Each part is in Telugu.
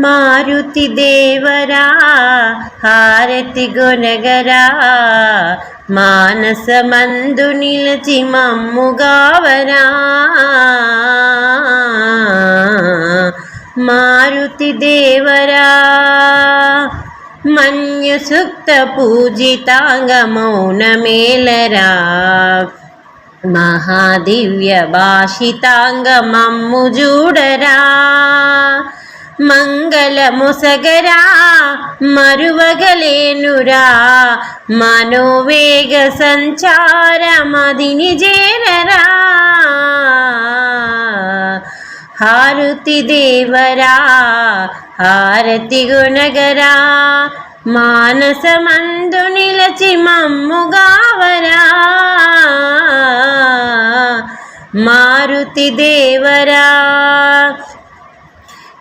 మారుతి దేవరా హారతి గొనగరా మానసమందు నిలచి మమ్ముగావరా మారుతి దేవరా మన్యు సుక్త పూజితాంగ మౌనమేలరా మహాదివ్య భాషితాంగ మమ్ము చూడరా మంగళముసగరా మరువగలేనురా. మనోవేగ సంచార మదిని చేరరా హారతి దేవరా హారతి గుణగరా. మానసమందు నిలచి మమ్ముగావరా మారుతి దేవరా.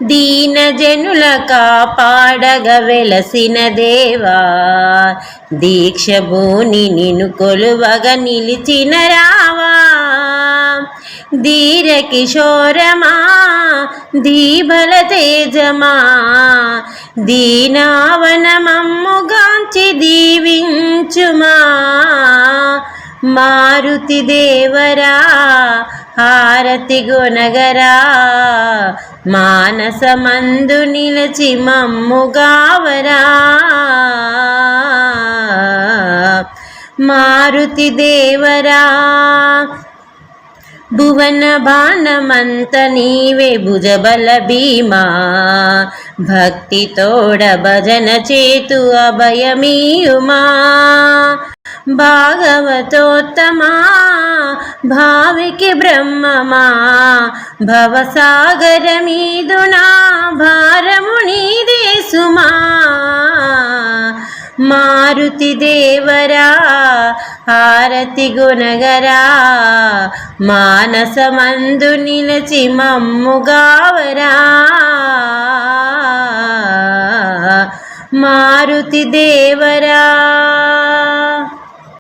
దీన జనుల కాపాడగ వెలసిన దేవా దీక్ష భూని నిన్ను కొలువగ నిలిచిన రావా. ధీర కిశోరమా దీబల తేజమా దీనావనమమ్ముగాంచి దీవించుమా. మారుతి దేవరా హారతి గుణగరా మానసమందు నిలచి మమ్ముగావరా మారుతి దేవరా భువన బాణమంత నీవే భుజబల భీమా. భక్తి తోడ భజన చేతు అభయమీయుమా. భాగవతోత్తమా భావికి బ్రహ్మమా భవసాగర మీదునా భారము నీదే సుమా మారుతి దేవరా హారతి గుణగరా మానసమందు నిలచి మమ్ముగావరా మారుతి దేవరా.